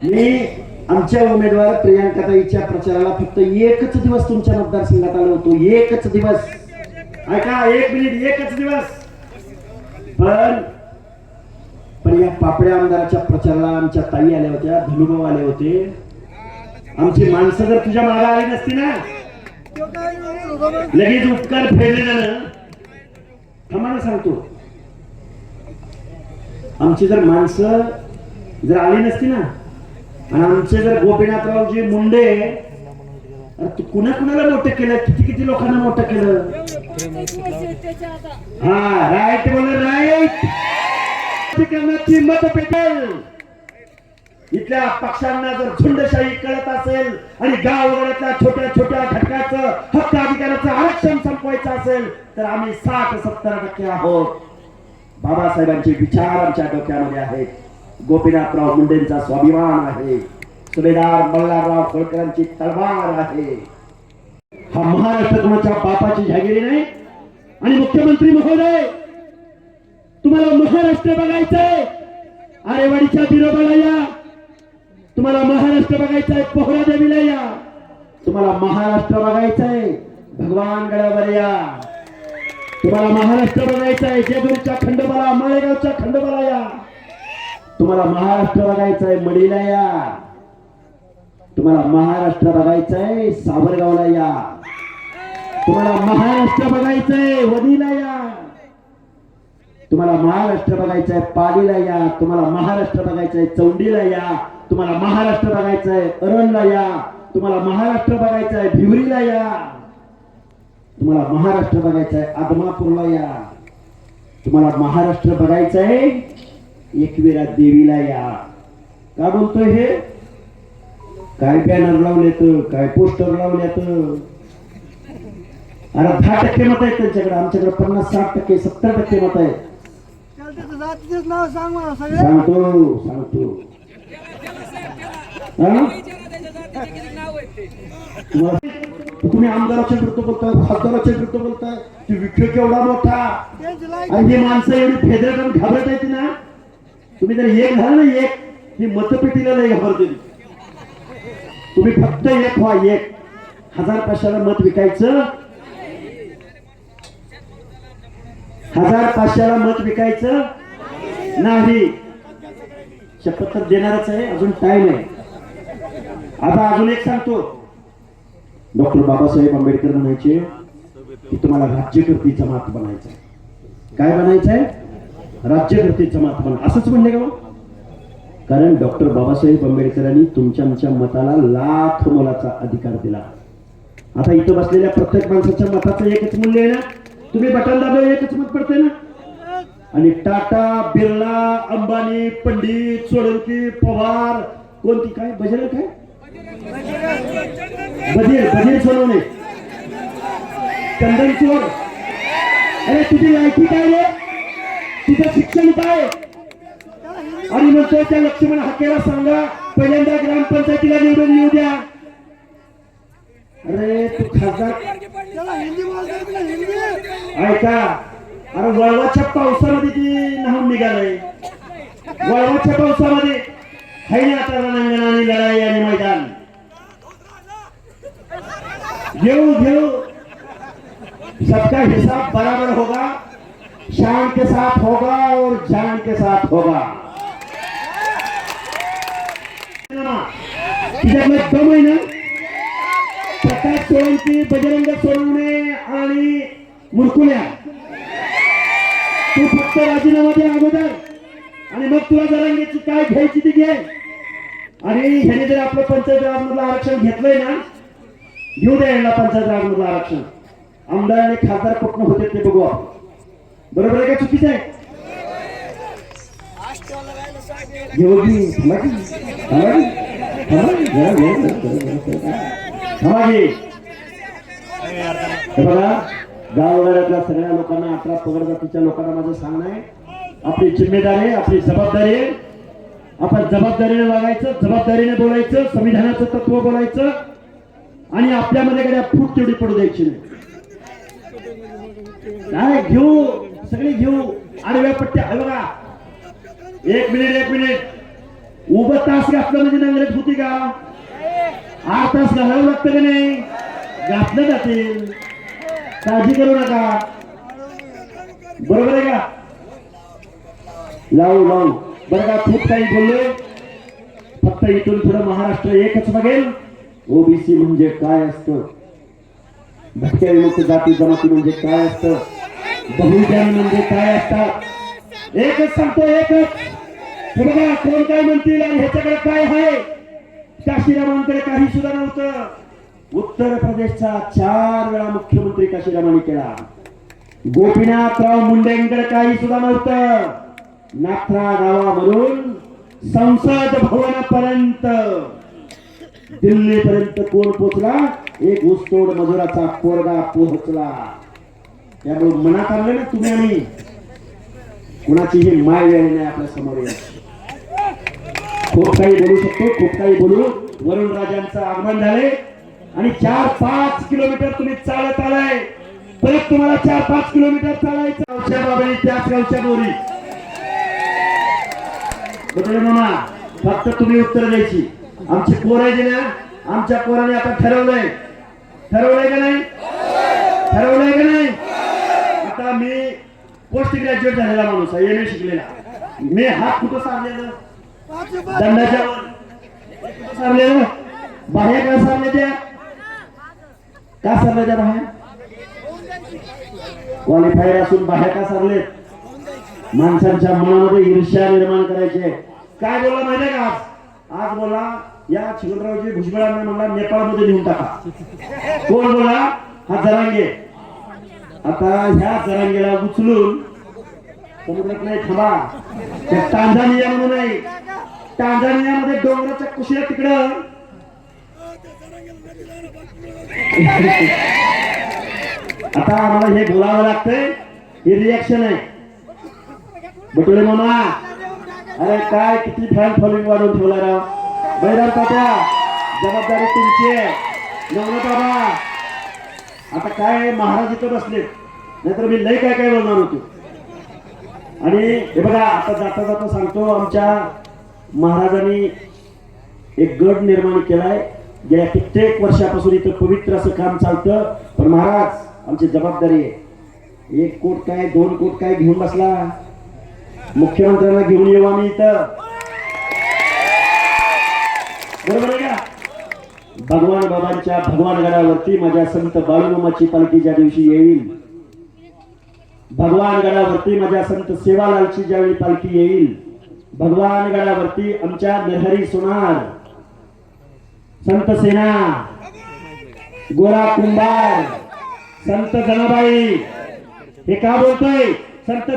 मी आमच्या उमेदवार प्रियांकाताईच्या प्रचाराला फक्त एकच दिवस तुमच्या मतदारसंघात आलो होतो. एकच दिवस. ऐका एक मिनिट एकच दिवस. पण पण या पापड्या आमदाराच्या प्रचाराला आमच्या ताई आल्या होत्या धनुभाऊ आले होते. आमची माणसं जर तुझ्या मागा आली नसती ना? लगेच उपकार फेडले ना? थांबा सांगतो. आमची जर माणसं जर आली नसती ना आणि आमचे जर गोपीनाथरावजी मुंडे कुणा कुणाला मोठं केलं? किती किती लोकांना मोठं केलं? हा राईट बोल राईट करण्याची मत पेटेल इथल्या पक्षांना जर झुंडशाही कळत असेल आणि गाव वगैरेतल्या छोट्या छोट्या घटकाचं हक्क अधिकाराचं आरक्षण संपवायचं असेल तर आम्ही साठ सत्तर टक्के आहोत. बाबासाहेबांचे विचार आमच्या डोक्यामध्ये आहेत. गोपीनाथराव मुंडेंचा स्वाभिमान आहे. सुभेदार मल्हारराव होळकरांची तलवार आहे. हा महाराष्ट्र कोणाच्या बापाची जागिरी नाही? आणि मुख्यमंत्री महोदय तुम्हाला महाराष्ट्र बघायचंय? आरेवाडीच्या बिरोबाला या तुम्हाला महाराष्ट्र बघायचंय पोहरा देवीला या तुम्हाला महाराष्ट्र बघायचंय भगवान गडावर या तुम्हाला महाराष्ट्र बघायचंय जेदूरच्या खंडोबाला माळेगावच्या खंडोबाला या तुम्हाला महाराष्ट्र बघायचा आहे मडीला या. तुम्हाला महाराष्ट्र बघायचा आहे साबरगावला या. तुम्हाला महाराष्ट्र बघायचंय वदीला वनीला या. तुम्हाला महाराष्ट्र बघायचंय आहे पालीला या. तुम्हाला महाराष्ट्र बघायचंय चौंडीला या. तुम्हाला महाराष्ट्र बघायचंय अरणला या. तुम्हाला महाराष्ट्र बघायचंय भिवरीला या. तुम्हाला महाराष्ट्र बघायचं आहे आदमापूरला या. तुम्हाला महाराष्ट्र बघायचं आहे एकविरा देवीला या. का बोलतोय हे? काय बॅनर लावलेत काय पोस्टर लावल्यात अरे दहा टक्के मत आहेत त्यांच्याकडे आमच्याकडे पन्नास साठ टक्के सत्तर टक्के मत आहेत. सांगतो सांगतो. तुम्ही आमदाराच्या विरुद्ध बोलताय खासदाराच्या विरुद्ध बोलताय ते विखे केवढा मोठा? आणि ही माणसं एवढी फेदरट आणि घाबरत येते ना? तुम्ही जर एक झालं ना एक ही मतपेटीला नाही घाबरते तुम्ही फक्त एक व्हा एक. हजार पाचशेला मत विकायचं. हजार पाचशेला मत विकायचं. नाही. शपथ तर देणारच आहे अजून टाइम आहे. आता अजून एक सांगतो. डॉक्टर बाबासाहेब आंबेडकर म्हणायचे की तुम्हाला राज्यकर्ती जमात बनायचं आहे. काय बनायचं आहे राज्यकर्ती असंच म्हणले का कारण डॉक्टर बाबासाहेब आंबेडकरांनी तुमच्या आमच्या मताला लाख मोलाचा अधिकार दिला. आता इथं बसलेल्या प्रत्येक माणसाच्या मताचं एकच मूल्य आहे ना? तुम्ही बटन दाबलं एकच मत पडते ना? आणि टाटा बिर्ला अंबानी पंडित सोळंकी पवार कोणती काय? बजेल काय? बधीर बधीर सोडवणे चंदन चोर. अरे तुझी लायकी काय रे? तुझं शिक्षण काय? आणि म्हणतोय त्या लक्ष्मण हाकेला सांगा पहिल्यांदा ग्रामपंचायतीला निवडून येऊ द्या. अरे तू खासदार ऐका अरे वळवाच्या पावसामध्ये ती नाहून निघालय. वळवाच्या पावसामध्ये है ना आता रणांगण आणि लढाई आणि मैदान. घेऊ. घेऊ सबका हिसाब बराबर होगा? जान के साथ होगा और जान के साथ होगा। तुझ्याकडे दम आहे ना प्रकाश सोळंकी बजरंग सोनवणे आणि मुरकुल्या। तू फक्त राजीनामा दे अगोदर आणि मग तुला जरांगीची काय घ्यायची ती घे. आणि ह्याने जर आपलं पंचायत राजमधलं आरक्षण घेतलंय ना घेऊ द्या यांना पंचायत राजमधलं आरक्षण. आमदार आणि खासदार कुठनं होते ते बघू आपण. बरोबर आहे का? चुकीचं आहे? घेऊ की बघा गावगाड्यातल्या सगळ्या लोकांना अठरा पगड जातीच्या लोकांना माझं सांगणं आहे. आपली जिम्मेदारी आहे आपली जबाबदारी आहे. आपण जबाबदारीने वागायचं जबाबदारीने बोलायचं संविधानाचं तत्व बोलायचं. आणि आपल्यामध्ये कडे फूट तेवढी पडू द्यायची नाही. काय घेऊ? सगळे घेऊ आडव्या पट्ट्या हलवा एक मिनिट एक मिनिट. उभं तास घातलं म्हणजे नंगरट होती का? आठ तास घालावं लागतं का नाही? घातलं जातील. काळजी करू नका. बरोबर आहे का? लावू लावू. बरं का खूप काही बोललोय. फक्त इथून पुढे महाराष्ट्र एकच बघेल. ओबीसी म्हणजे काय असतं? भटक्या विमुक्त जाती जमाती म्हणजे काय असतं? बहुजन म्हणजे काय असतात एकच सांगतो एकच हे बघा कोण काय म्हणतील आणि ह्याच्याकडे काय आहे? काशीरामांकडे काही सुद्धा नव्हतं. उत्तर प्रदेशचा चार वेळा मुख्यमंत्री काशीरामांनी केला. गोपीनाथराव मुंडेंकडे काही सुद्धा नव्हतं. नाथरा गावावरून संसद भवनापर्यंत. दिल्लीपर्यंत कोण पोचला? एक ऊसतोड मजुराचा पोरगा पोहोचला. त्यामुळे मनात आणलं ना तुम्ही आम्ही कुणाचीही माय वेळ नाही आपल्यासमोर खूप काही बोलू शकतो खूप काही बोलू. वरुण राजांचं आगमन झाले आणि चार पाच किलोमीटर तुम्ही चालत आलाय. परत तुम्हाला चार पाच किलोमीटर चालायचं गावच्या बाबांनी त्याच गावच्या बोरी बरोबर मामा? फक्त तुम्ही उत्तर द्यायची. आमची पोर आहे ना आमच्या पोराने आता ठरवलंय. ठरवलंय का नाही? ठरवलंय का नाही? आता मी पोस्ट ग्रॅज्युएट झालेला माणूस आहे एम ए शिकलेला. मी हात कुठं सारलेलं? दंडाच्या कुठं सारलेलं? बाहेर का सारले त्या का सारले त्या बाहेर? क्वालिफायर असून बाहेर का सारले माणसांच्या मनामध्ये ईर्ष्या निर्माण करायचे काय बोलला माहिती का आज? आज बोला या चिकनरावजी भुजबळांना म्हणला नेपाळमध्ये नेऊन टाका. कोण बोला? हा जरांगे. आता ह्या चरांगेला उचलून समुद्रात नाही थांबा. त्या टांझानिया म्हणून नाही टांझानियामध्ये डोंगराच्या कुशीला तिकडं. आता आम्हाला हे बोलावं लागतंय. हे रिॲक्शन आहे. बटुळे मामा. अरे काय किती फॅन फॉलोइंग वाढवून ठेवला राव. बैराम तात्या जबाबदारी तुमची आहे. नवरा बाबा. आता काय महाराज इथं बसले. नाहीतर मी लय काय काय बोलणार होतो. आणि हे बघा आता जाता जाता सांगतो आमच्या महाराजांनी एक गट निर्माण केलाय. गेल्या कित्येक वर्षापासून इथं पवित्र असं काम चालतं. पण महाराज आमची जबाबदारी आहे. एक कोट काय दोन कोट काय घेऊन बसला? मुख्यमंत्र्यांना घेऊन येऊ आम्ही इथं बरोबर आहे का भगवान बाबांच्या भगवान गडावरती माझ्या संत बाळूमामाची पालखी ज्या दिवशी येईल भगवान गडावरती माझ्या संत सेवालालची ज्यावेळी पालखी येईल भगवान गडावरती आमच्या नरहरी सोनार संत सेना गोरा कुंभार संत जनाबाई हे का बोलतोय? संत